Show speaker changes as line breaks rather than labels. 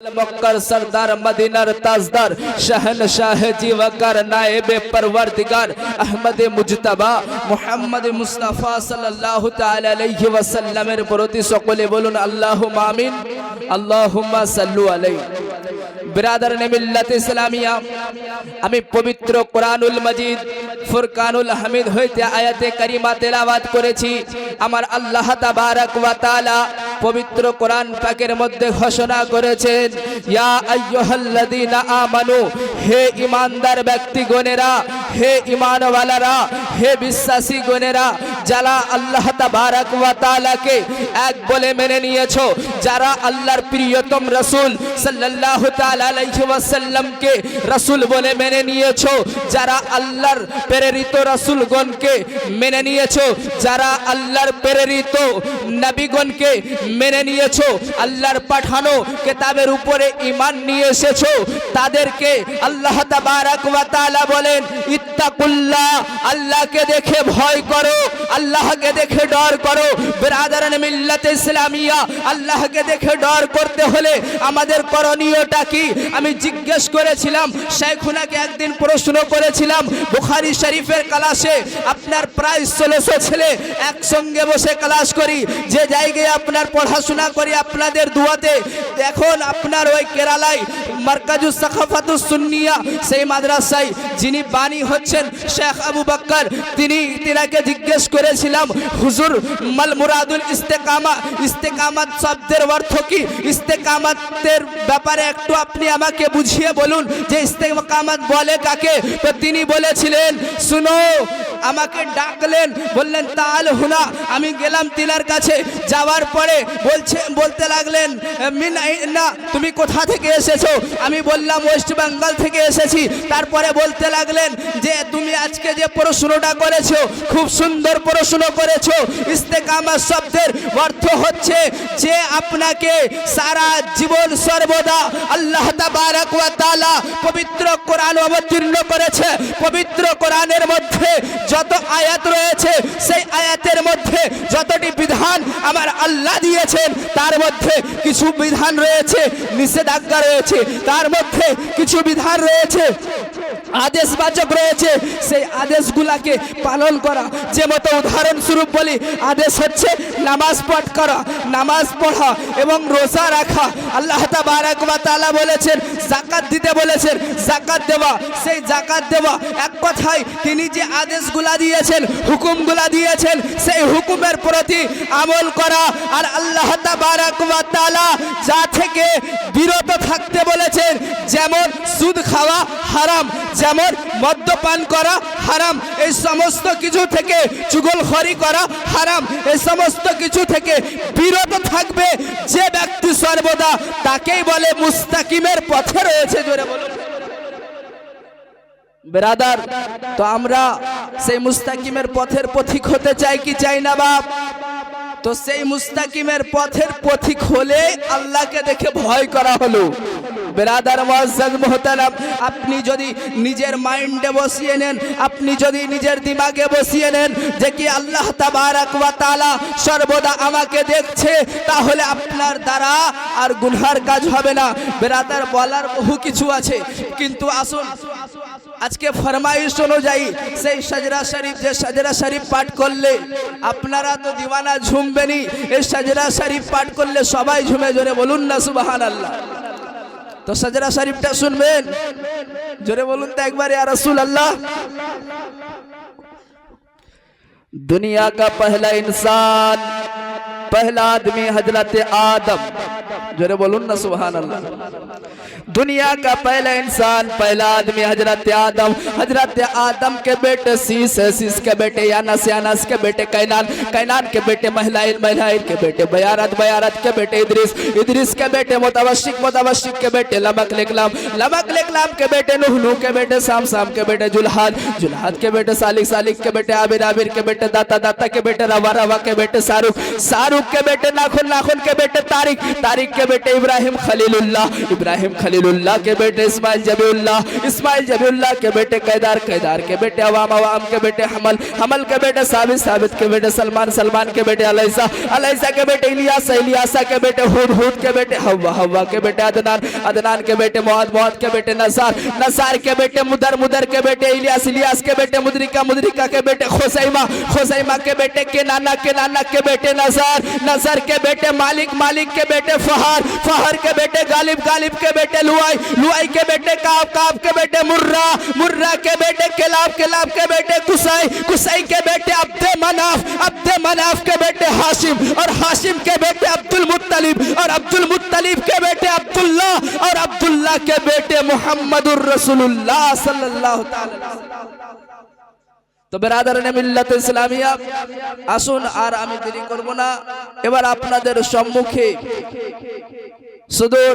مکر، سردار مدینر تازدار شہن شاہ جی وکر نائب پروردگار، احمد مجتبہ محمد مصطفیٰ صلی اللہ تعالی علیہ وسلم پروتی سقل بولن، اللہم آمین، اللہم صلو علیہ۔ বিরাদার মিল্লাত ইসলামিয়া। আমি পবিত্র কোরআনুল মজিদ, ফুরকানুল হামিদ হইতে আয়াতে কারিমা তেলাওয়াত করেছি। আমার আল্লাহ তাবারাক ওয়া তাআলা পবিত্র কোরআন পাকের মধ্যে ঘোষণা করেছেন, ইয়া আইয়ুহাল্লাযীনা আমানু, হে ইমানদার ব্যক্তিগণেরা হে ইমানওয়ালারা হে বিশ্বাসী গণেরা, যারা আল্লাহ তাবারাক ওয়া তাআলাকে এক বলে মেনে নিয়েছো, যারা আল্লাহর প্রিয়তম রাসূল সাল্লাল্লাহু তাআলা আলাইহি ওয়াসাল্লামকে রাসূল বলে মেনে নিয়েছো, যারা আল্লাহর প্রেরিত রাসূলগণকে মেনে নিয়েছো, যারা আল্লাহর প্রেরিত নবীগণকে মেনে নিয়েছো, আল্লাহর পাঠানো কিতাবের উপরে ঈমান নিয়ে এসেছ, তাদেরকে আল্লাহ তাবারাক ওয়া তাআলা বলেন ইত্তাকুল্লাহ, আল্লাহকে দেখে ভয় করো, আল্লাহকে দেখে ডর করো। ইসলামিয়া, আল্লাহকে দেখে ডর করতে হলে আমাদের করণীয়টা কি? আমি জিজ্ঞেস করেছিলাম, শেখুনাকে একদিন প্রশ্ন করেছিলাম, বুখারী শরীফের ক্লাসে আপনার প্রায় ষোলোশো ছেলে একসঙ্গে বসে ক্লাস করি, যে জায়গায় আপনার পড়াশোনা করি, আপনাদের দুয়াতে এখন আপনার ওই কেরালায় মার্কাজুস সুন্নিয়া, সেই মাদ্রাসায় যিনি বাণী হচ্ছেন শেখ আবু বক্কর। তিনি, তিনাকে জিজ্ঞেস করেছিলাম, হুজুর, মাল মুরাদুল ইস্তেকামা, ইস্তেকামাত শব্দের অর্থ কি? ইস্তেকামাতের ব্যাপারে একটু আপনি আমাকে বুঝিয়ে বলুন যে ইস্তেকামাত বলে কাকে? তো তিনি বলেছিলেন, শুনো আমাকে ডাকলেন, বললেন, তাল হুনা, আমি গেলাম তিনার কাছে। যাওয়ার পরে বলছে বলতে লাগলেন না, তুমি কোথা থেকে এসেছ? আমি বললাম, ওয়েস্ট বেঙ্গল থেকে এসেছি। তারপরে বলতে লাগলেন যে, তুমি আজকে যে প্রশ্নটা করেছ, খুব সুন্দর প্রশ্ন করেছ। ইস্তেকামাত শব্দের অর্থ হচ্ছে যে, আপনাকে সারা জীবন সর্বদা আল্লাহ তাআলা পবিত্র কোরআন অবতীর্ণ করেছে। পবিত্র কোরআনের মধ্যে যত আয়াত রয়েছে, সেই আয়াতের মধ্যে যতটি বিধান আমার আল্লাহ দিয়েছেন, তার মধ্যে কিছু বিধান রয়েছে, নিষেধাজ্ঞা রয়েছে, তার মধ্যে কিছু বিধান রয়েছে, আদেশবাচক রয়েছে, সেই আদেশগুলাকে পালন করা। যে মতো উদাহরণস্বরূপ বলি, আদেশ হচ্ছে নামাজ পাঠ করা, নামাজ পড়া এবং রোজা রাখা। আল্লাহ তাআলা বলেছেন, জাকাত দিতে বলেছেন, জাকাত দেওয়া, সেই জাকাত দেওয়া এক কথায় তিনি যে আদেশগুলা দিয়েছেন, হুকুমগুলা দিয়েছেন, সেই হুকুমের প্রতি আমল করা আর আল্লাহ তাআলা যা থেকে বিরত থাকতে বলেছেন, যেমন সুদ খাওয়া হারাম, যেমন মদ্যপান করা হারাম, এই সমস্ত কিছু থেকে চুগলখড়ি করা হারাম, এই সমস্ত কিছু থেকে বিরত থাকবে যে ব্যক্তি সর্বদা, তাকেই বলে মুস্তাকিমের পথে রয়েছে, জোরে বলুন। বেরাদার, তো আমরা সেই মুস্তাকিমের পথের পথিক হতে চাই কি চাই না বাপ? তো সেই মুস্তাকিমের পথের পথিক হলে আল্লাহকে দেখে ভয় করা হলো। বেরাদার মুআজ্জাজ মুহতারাম আপনি যদি নিজের মাইন্ডে বসিয়ে নেন, আপনি যদি নিজের দিমাগে বসিয়ে নেন যে কি আল্লাহ তাবারাক সর্বদা আমাকে দেখছে, তাহলে আপনার দ্বারা আর গুনহার কাজ হবে না। বেরাদার বলার বহু কিছু আছে, কিন্তু আসুন, আজকে ফরমাইশ অনুযায়ী সেই সাজরা শরীফ, যে সাজরা শরীফ পাঠ করলে আপনারা তো দিওয়ানা ঝুমবেনি এই সাজরা শরীফ পাঠ করলে সবাই ঝুমে জোরে বলুন না সুবাহান আল্লাহ তো সাজরা শরীফটা শুনবেন। জোরে تا ایک بار یا رسول اللہ دنیا کا پہلا انسان پہلا آدمی حضرت آدم جو بولن سبحان اللہ دنیا کا پہلا انسان پہلا آدمی حضرت آدم حضرت آدم کے بیٹے سیس سیس کے بیٹے یانس یانس کے بیٹے کائنان کائنان کے بیٹے محلائل محلائل کے بیٹے بیارت بیارت کے بیٹے ادریس ادریس کے بیٹے متوشک متوشک کے بیٹے لمک لکلام لمک لکلام کے بیٹے نوح نوح کے بیٹے سام سام کے بیٹے جلحاد جلحاد کے بیٹے سالک سالک کے بیٹے عابر عابر کے بیٹے داتا داتا کے بیٹے روا روا کے بیٹے ساروک ساروک کے بیٹے ناخن ناخن کے بیٹے تاریک تاریک کے بیٹے ابراہیم خلیل اللہ ابراہیم خلیل خلیل اللہ کے بیٹے اسماعیل جبی اللہ اسماعیل جبی اللہ کے بیٹے قیدار قیدار کے بیٹے عوام عوام کے بیٹے حمل حمل کے بیٹے ثابت ثابت کے بیٹے سلمان سلمان کے بیٹے علیہ السلام کے بیٹے الیاسا الیاسا کے بیٹے ہود ہود کے بیٹے ہوا ہوا کے بیٹے عدنان عدنان کے بیٹے مواد مواد کے بیٹے نصار نصار کے بیٹے مدر مدر کے بیٹے الیاس الیاس کے بیٹے مدرکہ مدرکہ کے بیٹے خسیمہ خسیمہ کے بیٹے کنانا کنانا کے بیٹے نصار نصار کے بیٹے مالک مالک کے بیٹے فہار فہر کے بیٹے غالب غالب کے بیٹے लुआई लुआई के बेटे काब काब के बेटे मुर्रा मुर्रा के बेटे केलाब केलाब के बेटे कुसाई कुसाई के बेटे अब्दे मनाफ अब्दे मनाफ के बेटे हाशिम और हाशिम के बेटे अब्दुल मुत्तलिब और अब्दुल मुत्तलिब के बेटे अब्दुल्ला और अब्दुल्ला के बेटे मोहम्मदुर रसूलुल्लाह सल्लल्लाहु ताला अलैहि वसल्लम। তো বেরাদারানে মিল্লাত ইসলামিয়া আসুন আর আমি দেরি করব না এবার আপনাদের সম্মুখে সুদূর